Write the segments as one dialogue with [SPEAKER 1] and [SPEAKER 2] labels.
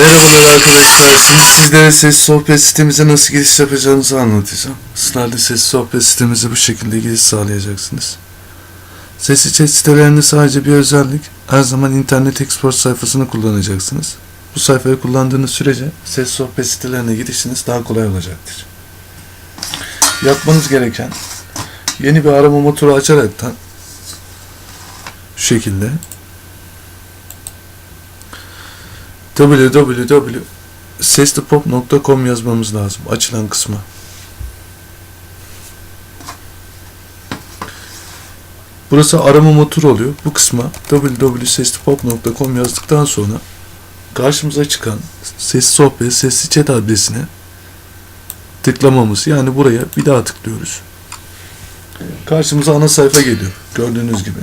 [SPEAKER 1] Merhabalar arkadaşlar. Şimdi sizlere ses sohbet sitemize nasıl giriş yapacağınızı anlatacağım. Sizlerle ses sohbet sitemize bu şekilde giriş sağlayacaksınız. Sesli chat sitelerinde sadece bir özellik. Her zaman internet export sayfasını kullanacaksınız. Bu sayfayı kullandığınız sürece ses sohbet sitelerine girişiniz daha kolay olacaktır. Yapmanız gereken yeni bir arama motoru açaraktan şu şekilde www.seslipop.com yazmamız lazım açılan kısma. Burası arama motoru oluyor. Bu kısma www.seslipop.com yazdıktan sonra karşımıza çıkan sesli sohbet, sesli chat adresine tıklamamız. Yani buraya bir daha tıklıyoruz. Karşımıza ana sayfa geliyor. Gördüğünüz gibi.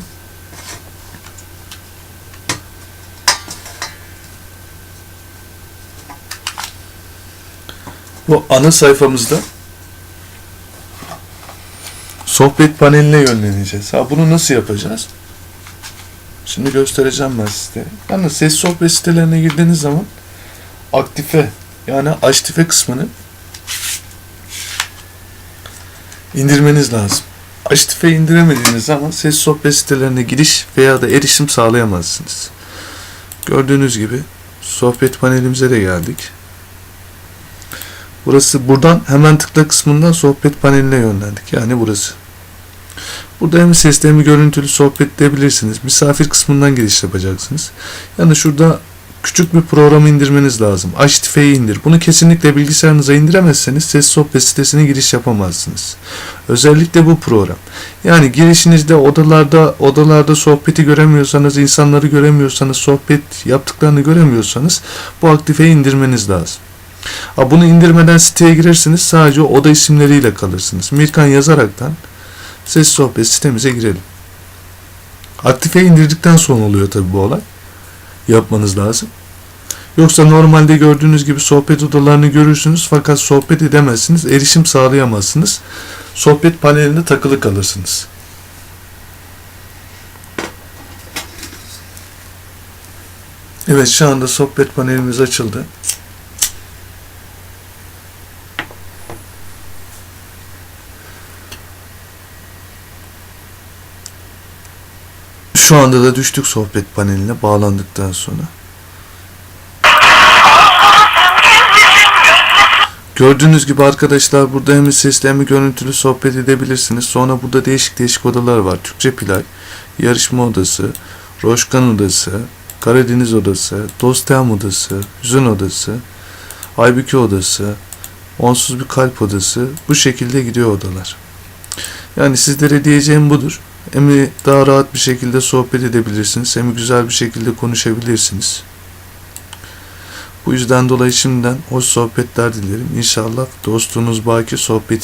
[SPEAKER 1] Bu ana sayfamızda sohbet paneline yönleneceğiz. Ha bunu nasıl yapacağız? Şimdi göstereceğim ben size. Yalnız ses sohbet sitelerine girdiğiniz zaman aktife yani aktife kısmını indirmeniz lazım. Aktife indiremediğiniz zaman ses sohbet sitelerine giriş veya da erişim sağlayamazsınız. Gördüğünüz gibi sohbet panelimize de geldik. Burası buradan hemen tıkla kısmından sohbet paneline yönlendik. Yani burası. Burada hem sesli hem görüntülü sohbet edebilirsiniz. Misafir kısmından giriş yapacaksınız. Yani şurada küçük bir programı indirmeniz lazım. HTF'yi indir. Bunu kesinlikle bilgisayarınıza indiremezseniz ses sohbet sitesine giriş yapamazsınız. Özellikle bu program. Yani girişinizde odalarda odalarda sohbeti göremiyorsanız, insanları göremiyorsanız, sohbet yaptıklarını göremiyorsanız bu aktifeyi indirmeniz lazım. Bunu indirmeden siteye girersiniz. Sadece oda isimleriyle kalırsınız. Mirkan yazaraktan ses sohbet sitemize girelim. Aktife indirdikten sonra oluyor tabi bu olay. Yapmanız lazım. Yoksa normalde gördüğünüz gibi sohbet odalarını görürsünüz fakat sohbet edemezsiniz, erişim sağlayamazsınız. Sohbet panelinde takılı kalırsınız. Evet şu anda sohbet panelimiz açıldı. Şu anda da düştük sohbet paneline bağlandıktan sonra. Gördüğünüz gibi arkadaşlar burada hem sesli hem görüntülü sohbet edebilirsiniz. Sonra burada değişik değişik odalar var. Türkçe Play, Yarışma Odası, Roşkan Odası, Karadeniz Odası, Dostem Odası, Hüzün Odası, Aybüke Odası, Onsuz bir Kalp Odası. Bu şekilde gidiyor odalar. Yani sizlere diyeceğim budur. Hem daha rahat bir şekilde sohbet edebilirsiniz hem güzel bir şekilde konuşabilirsiniz. Bu yüzden dolayı şimdiden hoş sohbetler dilerim. İnşallah dostluğunuz baki sohbet